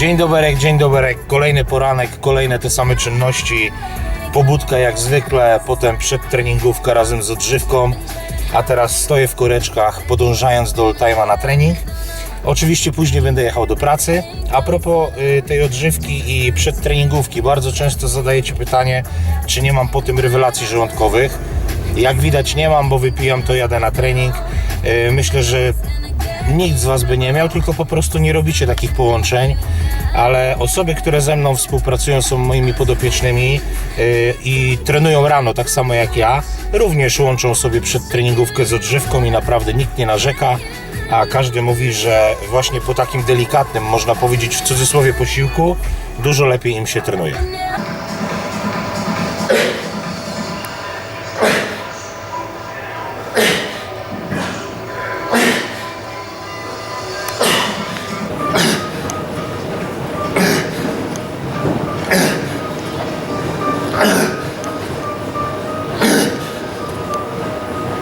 Dzień doberek, dzień doberek, kolejny poranek, kolejne te same czynności. Pobudka jak zwykle, potem przedtreningówka razem z odżywką, a teraz stoję w koreczkach, podążając do Oldtime'a na trening. Oczywiście później będę jechał do pracy. A propos y, tej odżywki i przedtreningówki, bardzo często zadajecie pytanie, czy nie mam po tym rewelacji żołądkowych. Jak widać nie mam, bo wypijam to jadę na trening. Y, Myślę, że nikt z Was by nie miał, tylko po prostu nie robicie takich połączeń. Ale osoby, które ze mną współpracują, są moimi podopiecznymi yy, i trenują rano, tak samo jak ja. Również łączą sobie przedtreningówkę z odżywką i naprawdę nikt nie narzeka. A każdy mówi, że właśnie po takim delikatnym, można powiedzieć w cudzysłowie, posiłku, dużo lepiej im się trenuje.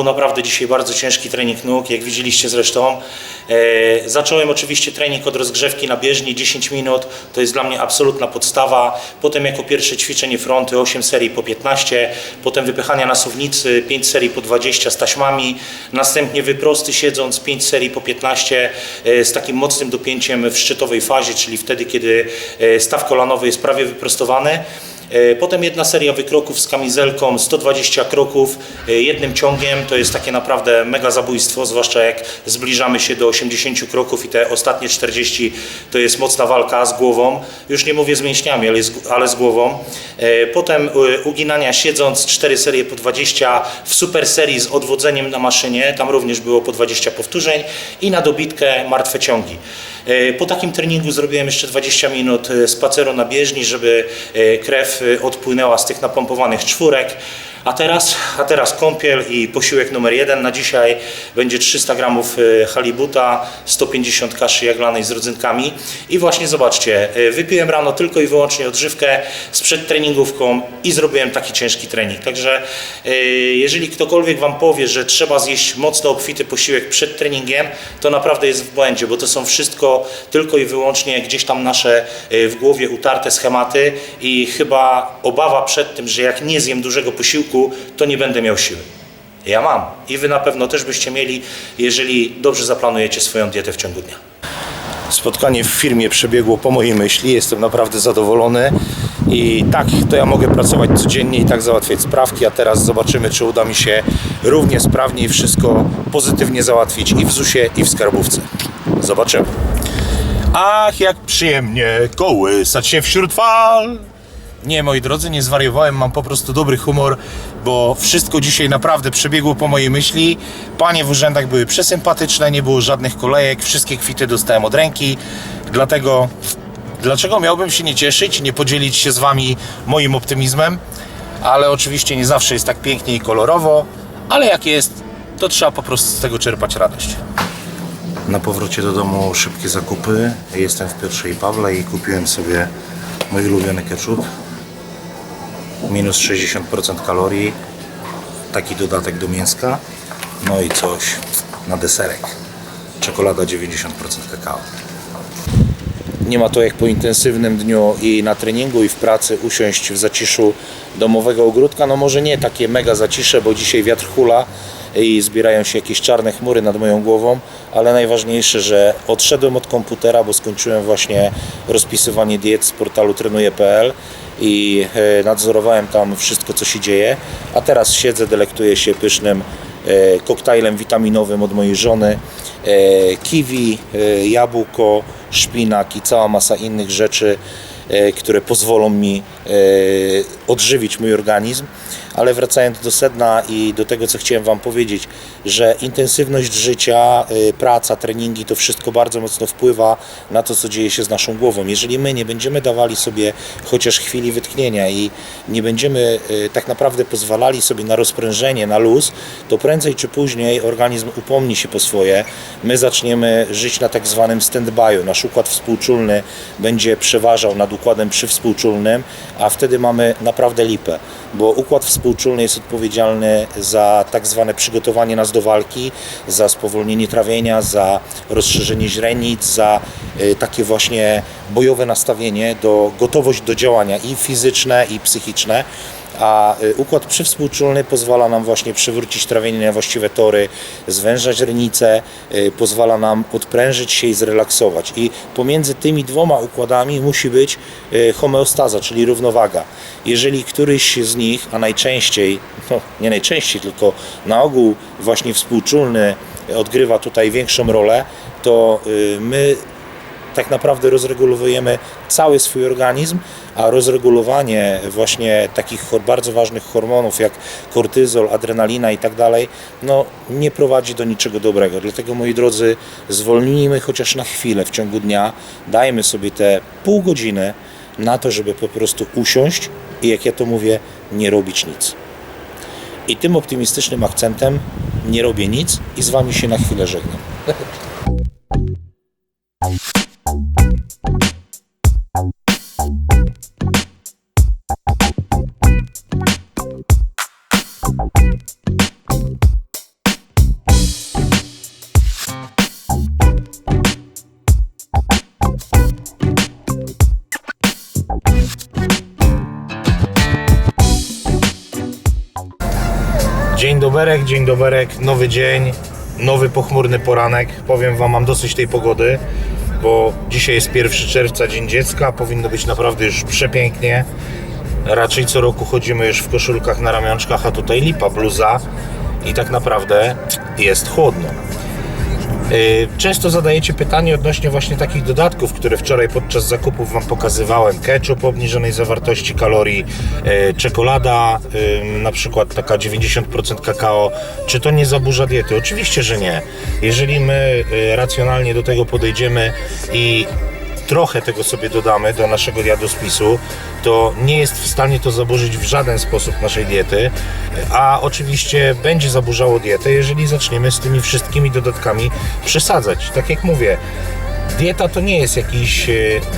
był naprawdę dzisiaj bardzo ciężki trening nóg, jak widzieliście zresztą. E, zacząłem oczywiście trening od rozgrzewki na bieżni, 10 minut, to jest dla mnie absolutna podstawa. Potem jako pierwsze ćwiczenie fronty 8 serii po 15, potem wypychania na suwnicy 5 serii po 20 z taśmami, następnie wyprosty siedząc 5 serii po 15 e, z takim mocnym dopięciem w szczytowej fazie, czyli wtedy, kiedy e, staw kolanowy jest prawie wyprostowany. E, Potem jedna seria wykroków z kamizelką, 120 kroków e, jednym ciągiem. To jest takie naprawdę mega zabójstwo, zwłaszcza jak zbliżamy się do 80 kroków i te ostatnie 40 to jest mocna walka z głową. Już nie mówię z mięśniami, ale z, ale z głową. E, Potem uginania siedząc, 4 serie po 20 w super serii z odwodzeniem na maszynie, tam również było po 20 powtórzeń i na dobitkę martwe ciągi. E, Po takim treningu zrobiłem jeszcze 20 minut e, spaceru na bieżni, żeby e, krew odpłynęła z tych napompowanych czwórek. A teraz, a teraz kąpiel i posiłek numer jeden na dzisiaj będzie 300 gramów e, halibuta, 150 kaszy jaglanej z rodzynkami. I właśnie zobaczcie, e, wypiłem rano tylko i wyłącznie odżywkę z przedtreningówką i zrobiłem taki ciężki trening. Także e, jeżeli ktokolwiek Wam powie, że trzeba zjeść mocno obfity posiłek przed treningiem, to naprawdę jest w błędzie, bo to są wszystko tylko i wyłącznie gdzieś tam nasze w głowie utarte schematy i chyba obawa przed tym, że jak nie zjem dużego posiłku, to nie będę miał siły. Ja mam i Wy na pewno też byście mieli, jeżeli dobrze zaplanujecie swoją dietę w ciągu dnia. Spotkanie w firmie przebiegło po mojej myśli, jestem naprawdę zadowolony i tak, to ja mogę pracować codziennie i tak załatwiać sprawki, a teraz zobaczymy, czy uda mi się równie sprawnie i wszystko pozytywnie załatwić i w ZUS-ie, i w skarbówce. Zobaczymy. Ach, jak przyjemnie kołysać się wśród fal. Nie, moi drodzy, nie zwariowałem, mam po prostu dobry humor, bo wszystko dzisiaj naprawdę przebiegło po mojej myśli. Panie w urzędach były przesympatyczne, nie było żadnych kolejek, wszystkie kwity dostałem od ręki, dlatego dlaczego miałbym się nie cieszyć nie podzielić się z Wami moim optymizmem? Ale oczywiście nie zawsze jest tak pięknie i kolorowo, ale jak jest, to trzeba po prostu z tego czerpać radość. Na powrocie do domu szybkie zakupy. Jestem w i Pawle i kupiłem sobie mój ulubiony ketchup. Minus 60% kalorii. Taki dodatek do mięska. No i coś na deserek. Czekolada 90% kakao. Nie ma to jak po intensywnym dniu i na treningu i w pracy usiąść w zaciszu domowego ogródka. No może nie takie mega zacisze, bo dzisiaj wiatr hula i zbierają się jakieś czarne chmury nad moją głową, ale najważniejsze, że odszedłem od komputera, bo skończyłem właśnie rozpisywanie diet z portalu trenuje.pl i e, nadzorowałem tam wszystko, co się dzieje. A teraz siedzę, delektuję się pysznym e, koktajlem witaminowym od mojej żony. E, kiwi, jabłko, szpinak i cała masa innych rzeczy, które pozwolą mi odżywić mój organizm. Ale wracając do sedna i do tego, co chciałem Wam powiedzieć, że intensywność życia, y, praca, treningi, to wszystko bardzo mocno wpływa na to, co dzieje się z naszą głową. Jeżeli my nie będziemy dawali sobie chociaż chwili wytchnienia i nie będziemy y, tak naprawdę pozwalali sobie na rozprężenie, na luz, to prędzej czy później organizm upomni się po swoje. My zaczniemy żyć na tak zwanym stand-by'u. Nasz układ współczulny będzie przeważał nad układem przywspółczulnym, a wtedy mamy naprawdę lipę, bo układ współczulny jest odpowiedzialny za tak zwane przygotowanie nas do walki, za spowolnienie trawienia, za rozszerzenie źrenic, za y, takie właśnie bojowe nastawienie, do gotowość do działania i fizyczne, i psychiczne a y, układ przywspółczulny pozwala nam właśnie przywrócić trawienie na właściwe tory, zwężać renice, y, pozwala nam odprężyć się i zrelaksować. I pomiędzy tymi dwoma układami musi być y, homeostaza, czyli równowaga. Jeżeli któryś z nich, a najczęściej, no nie najczęściej, tylko na ogół właśnie współczulny odgrywa tutaj większą rolę, to my tak naprawdę rozregulowujemy cały swój organizm, a rozregulowanie właśnie takich bardzo ważnych hormonów jak kortyzol, adrenalina i tak dalej, no nie prowadzi do niczego dobrego. Dlatego moi drodzy, zwolnijmy chociaż na chwilę w ciągu dnia, dajmy sobie te pół godziny na to, żeby po prostu usiąść i jak ja to mówię, nie robić nic. I tym optymistycznym akcentem nie robię nic i z Wami się na chwilę żegnam. doberek, dzień doberek, nowy dzień, nowy pochmurny poranek. Powiem Wam, mam dosyć tej pogody, bo dzisiaj jest 1 czerwca, Dzień Dziecka, powinno być naprawdę już przepięknie. Raczej co roku chodzimy już w koszulkach na ramionczkach, a tutaj lipa, bluza i tak naprawdę jest chłodno. Y, Często zadajecie pytanie odnośnie właśnie takich dodatków, które wczoraj podczas zakupów Wam pokazywałem. Ketchup obniżonej zawartości kalorii, y, czekolada, y, na przykład taka 90% kakao. Czy to nie zaburza diety? Oczywiście, że nie. Jeżeli my racjonalnie do tego podejdziemy i trochę tego sobie dodamy do naszego jadłospisu, to nie jest w stanie to zaburzyć w żaden sposób naszej diety, a oczywiście będzie zaburzało dietę, jeżeli zaczniemy z tymi wszystkimi dodatkami przesadzać. Tak jak mówię, dieta to nie jest jakiś e,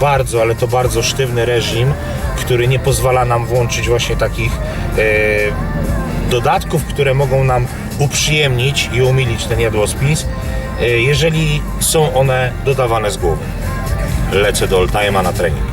bardzo, ale to bardzo sztywny reżim, który nie pozwala nam włączyć właśnie takich e, dodatków, które mogą nam uprzyjemnić i umilić ten jadłospis, e, jeżeli są one dodawane z głowy lecę do Oldtime'a na trening.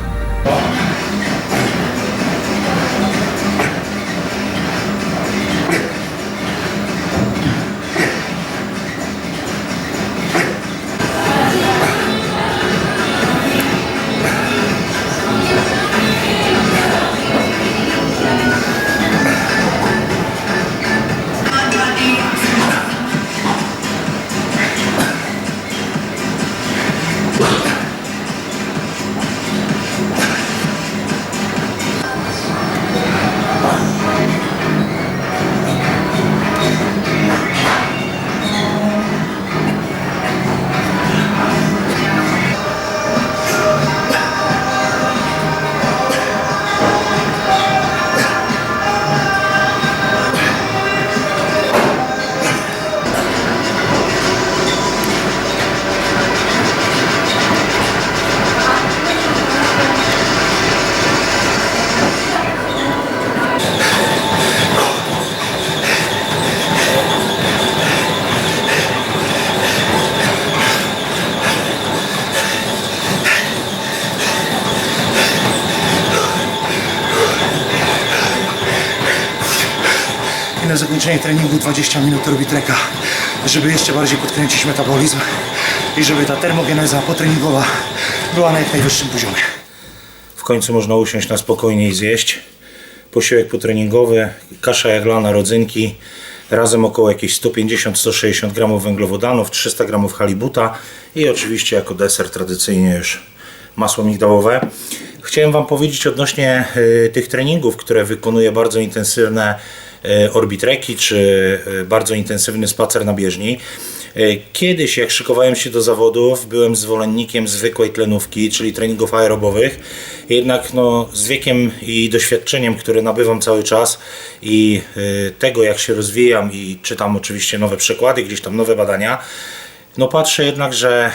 Treningu 20 minut robi treka, żeby jeszcze bardziej podkręcić metabolizm i żeby ta termogeneza potreningowa była na jak najwyższym poziomie. W końcu można usiąść na spokojnie i zjeść. Posiłek potreningowy, kasza jaglana, rodzynki, razem około jakieś 150-160 gramów węglowodanów, 300 gramów halibuta i oczywiście jako deser tradycyjnie już masło migdałowe. Chciałem Wam powiedzieć odnośnie y, tych treningów, które wykonuje bardzo intensywne orbitreki czy y, bardzo intensywny spacer na bieżni. Y, Kiedyś, jak szykowałem się do zawodów, byłem zwolennikiem zwykłej tlenówki, czyli treningów aerobowych. Jednak no, z wiekiem i doświadczeniem, które nabywam cały czas i tego, jak się rozwijam i czytam oczywiście nowe przekłady, gdzieś tam nowe badania, no patrzę jednak, że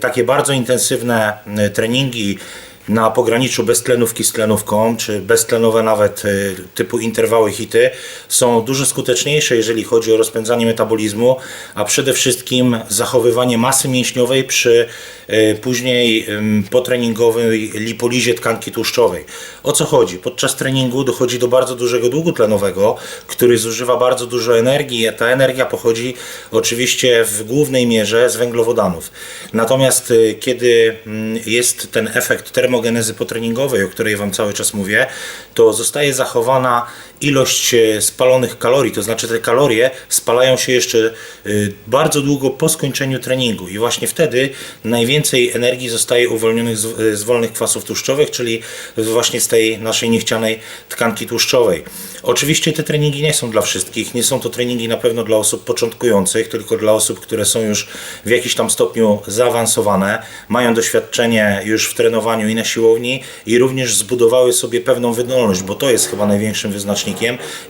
takie bardzo intensywne treningi na pograniczu beztlenówki z tlenówką, czy beztlenowe nawet y, typu interwały hity są dużo skuteczniejsze, jeżeli chodzi o rozpędzanie metabolizmu, a przede wszystkim zachowywanie masy mięśniowej przy y, później potreningowej lipolizie tkanki tłuszczowej. O co chodzi? Podczas treningu dochodzi do bardzo dużego długu tlenowego, który zużywa bardzo dużo energii. Ta energia pochodzi oczywiście w głównej mierze z węglowodanów. Natomiast y, kiedy mm, jest ten efekt termogenezy potreningowej, o której Wam cały czas mówię, to zostaje zachowana ilość e, spalonych kalorii, to znaczy te kalorie spalają się jeszcze y, bardzo długo po skończeniu treningu i właśnie wtedy najwięcej energii zostaje uwolnionych z, z wolnych kwasów tłuszczowych, czyli właśnie z tej naszej niechcianej tkanki tłuszczowej. Oczywiście te treningi nie są dla wszystkich, nie są to treningi na pewno dla osób początkujących, tylko dla osób, które są już w jakiś tam stopniu zaawansowane, mają doświadczenie już w trenowaniu i na siłowni i również zbudowały sobie pewną wydolność, bo to jest chyba największym wyznacznikiem,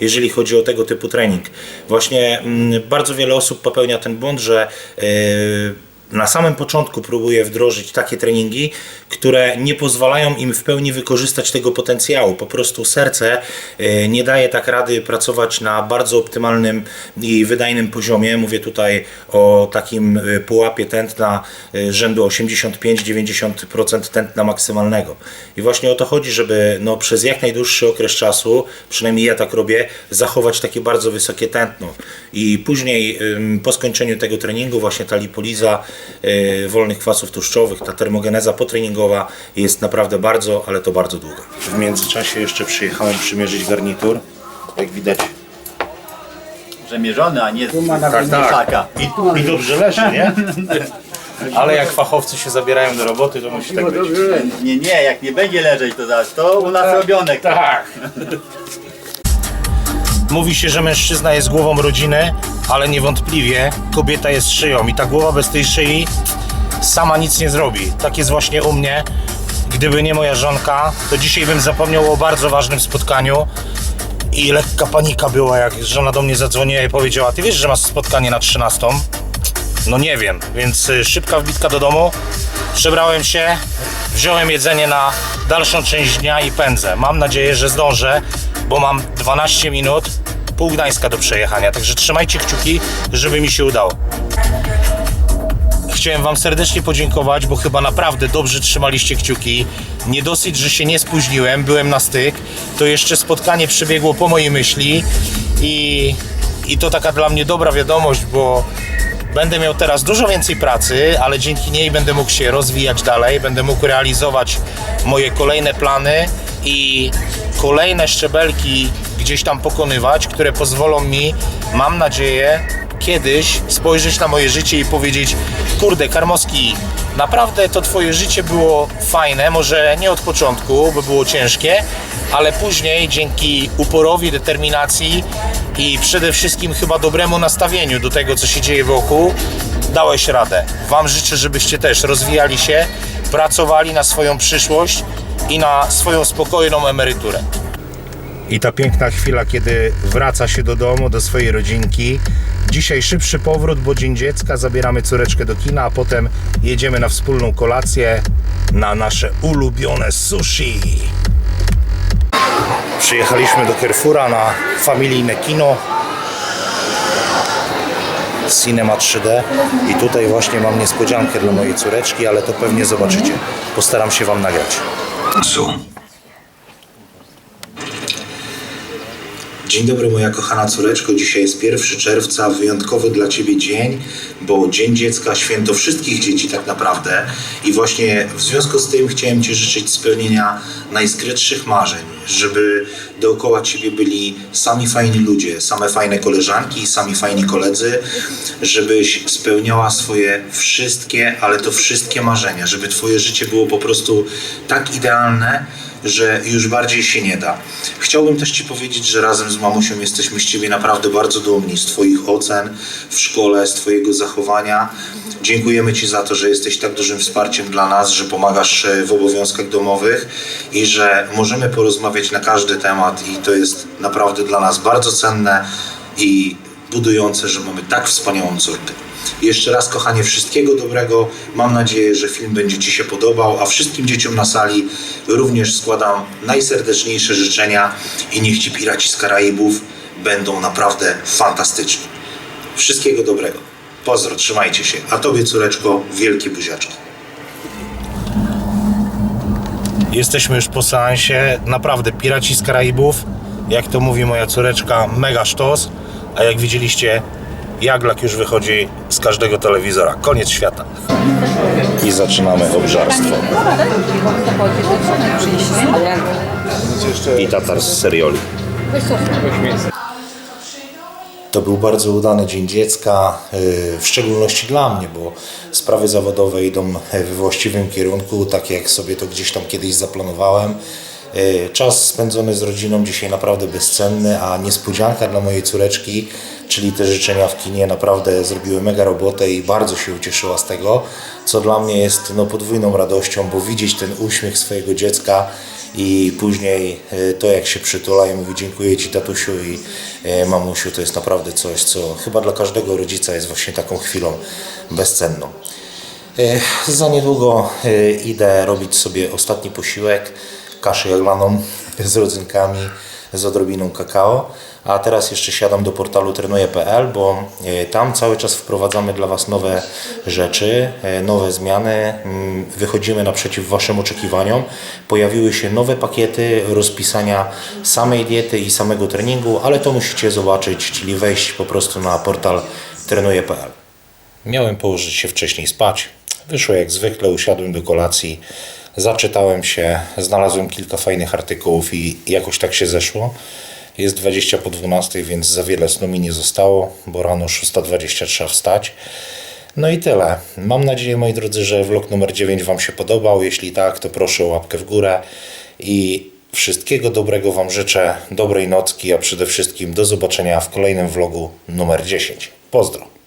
jeżeli chodzi o tego typu trening. Właśnie mm, bardzo wiele osób popełnia ten błąd, że yy, na samym początku próbuję wdrożyć takie treningi, które nie pozwalają im w pełni wykorzystać tego potencjału. Po prostu serce e, nie daje tak rady pracować na bardzo optymalnym i wydajnym poziomie. Mówię tutaj o takim e, pułapie tętna e, rzędu 85-90% tętna maksymalnego. I właśnie o to chodzi, żeby no, przez jak najdłuższy okres czasu, przynajmniej ja tak robię, zachować takie bardzo wysokie tętno. I później po skończeniu tego treningu właśnie ta lipoliza wolnych kwasów tłuszczowych, ta termogeneza potreningowa jest naprawdę bardzo, ale to bardzo długa. W międzyczasie jeszcze przyjechałem przymierzyć garnitur. Jak widać. Przemierzony, a nie z Tak, mieszaka. I, I dobrze leży, nie? Ale jak fachowcy się zabierają do roboty, to musi tak być. Nie, nie, jak nie będzie leżeć to zaraz, to u nas robione. Tak. Mówi się, że mężczyzna jest głową rodziny, ale niewątpliwie kobieta jest szyją i ta głowa bez tej szyi sama nic nie zrobi. Tak jest właśnie u mnie. Gdyby nie moja żonka, to dzisiaj bym zapomniał o bardzo ważnym spotkaniu i lekka panika była, jak żona do mnie zadzwoniła i powiedziała, ty wiesz, że masz spotkanie na 13? No nie wiem, więc y, szybka wbitka do domu. Przebrałem się, wziąłem jedzenie na dalszą część dnia i pędzę. Mam nadzieję, że zdążę, bo mam 12 minut, pół Gdańska do przejechania. Także trzymajcie kciuki, żeby mi się udało. Chciałem Wam serdecznie podziękować, bo chyba naprawdę dobrze trzymaliście kciuki. Nie dosyć, że się nie spóźniłem, byłem na styk, to jeszcze spotkanie przebiegło po mojej myśli i, i to taka dla mnie dobra wiadomość, bo będę miał teraz dużo więcej pracy, ale dzięki niej będę mógł się rozwijać dalej, będę mógł realizować moje kolejne plany i kolejne szczebelki gdzieś tam pokonywać, które pozwolą mi, mam nadzieję, kiedyś spojrzeć na moje życie i powiedzieć: Kurde, Karmowski, naprawdę to Twoje życie było fajne, może nie od początku, bo było ciężkie, ale później dzięki uporowi, determinacji i przede wszystkim chyba dobremu nastawieniu do tego, co się dzieje wokół, dałeś radę. Wam życzę, żebyście też rozwijali się, pracowali na swoją przyszłość i na swoją spokojną emeryturę. I ta piękna chwila, kiedy wraca się do domu, do swojej rodzinki. Dzisiaj szybszy powrót, bo Dzień Dziecka, zabieramy córeczkę do kina, a potem jedziemy na wspólną kolację na nasze ulubione sushi. Przyjechaliśmy do Carrefoura na familijne kino Cinema 3D i tutaj właśnie mam niespodziankę dla mojej córeczki, ale to pewnie zobaczycie. Postaram się Wam nagrać. Dzień dobry moja kochana córeczko, dzisiaj jest 1 czerwca, wyjątkowy dla Ciebie dzień, bo Dzień Dziecka, święto wszystkich dzieci tak naprawdę. I właśnie w związku z tym chciałem Ci życzyć spełnienia najskrytszych marzeń, żeby dookoła Ciebie byli sami fajni ludzie, same fajne koleżanki sami fajni koledzy, żebyś spełniała swoje wszystkie, ale to wszystkie marzenia, żeby Twoje życie było po prostu tak idealne, że już bardziej się nie da. Chciałbym też Ci powiedzieć, że razem z mamusią jesteśmy z Ciebie naprawdę bardzo dumni z Twoich ocen w szkole, z Twojego zachowania. Dziękujemy Ci za to, że jesteś tak dużym wsparciem dla nas, że pomagasz e, w obowiązkach domowych i że możemy porozmawiać na każdy temat i to jest naprawdę dla nas bardzo cenne i budujące, że mamy tak wspaniałą córkę. Jeszcze raz, kochanie, wszystkiego dobrego. Mam nadzieję, że film będzie Ci się podobał, a wszystkim dzieciom na sali również składam najserdeczniejsze życzenia i niech Ci piraci z Karaibów będą naprawdę fantastyczni. Wszystkiego dobrego. Pozdro, trzymajcie się. A Tobie, córeczko, wielkie buziaczki. Jesteśmy już po seansie. Naprawdę, Piraci z Karaibów, jak to mówi moja córeczka, mega sztos. A jak widzieliście, Jaglak już wychodzi z każdego telewizora. Koniec świata. I zaczynamy obżarstwo. I tatar z serioli. To był bardzo udany Dzień Dziecka, yy, w szczególności dla mnie, bo sprawy zawodowe idą we właściwym kierunku, tak jak sobie to gdzieś tam kiedyś zaplanowałem. Yy, Czas spędzony z rodziną dzisiaj naprawdę bezcenny, a niespodzianka dla mojej córeczki, czyli te życzenia w kinie naprawdę zrobiły mega robotę i bardzo się ucieszyła z tego, co dla mnie jest no, podwójną radością, bo widzieć ten uśmiech swojego dziecka i później e, to jak się przytula i mówi dziękuję Ci tatusiu i e, mamusiu to jest naprawdę coś, co chyba dla każdego rodzica jest właśnie taką chwilą bezcenną. E, Za niedługo idę robić sobie ostatni posiłek, kaszę jaglaną z rodzynkami, z odrobiną kakao. A teraz jeszcze siadam do portalu trenuję.pl, bo e, tam cały czas wprowadzamy dla Was nowe rzeczy, e, nowe zmiany. Mm, Wychodzimy naprzeciw Waszym oczekiwaniom. Pojawiły się nowe pakiety rozpisania samej diety i samego treningu, ale to musicie zobaczyć, czyli wejść po prostu na portal trenuję.pl. Miałem położyć się wcześniej spać. Wyszło jak zwykle, usiadłem do kolacji, zaczytałem się, znalazłem kilka fajnych artykułów i jakoś tak się zeszło. Jest 20 po 12, więc za wiele snu mi nie zostało, bo rano 6.20 trzeba wstać. No i tyle. Mam nadzieję, moi drodzy, że vlog numer 9 Wam się podobał. Jeśli tak, to proszę o łapkę w górę i wszystkiego dobrego Wam życzę, dobrej nocki, a przede wszystkim do zobaczenia w kolejnym vlogu numer 10. Pozdro!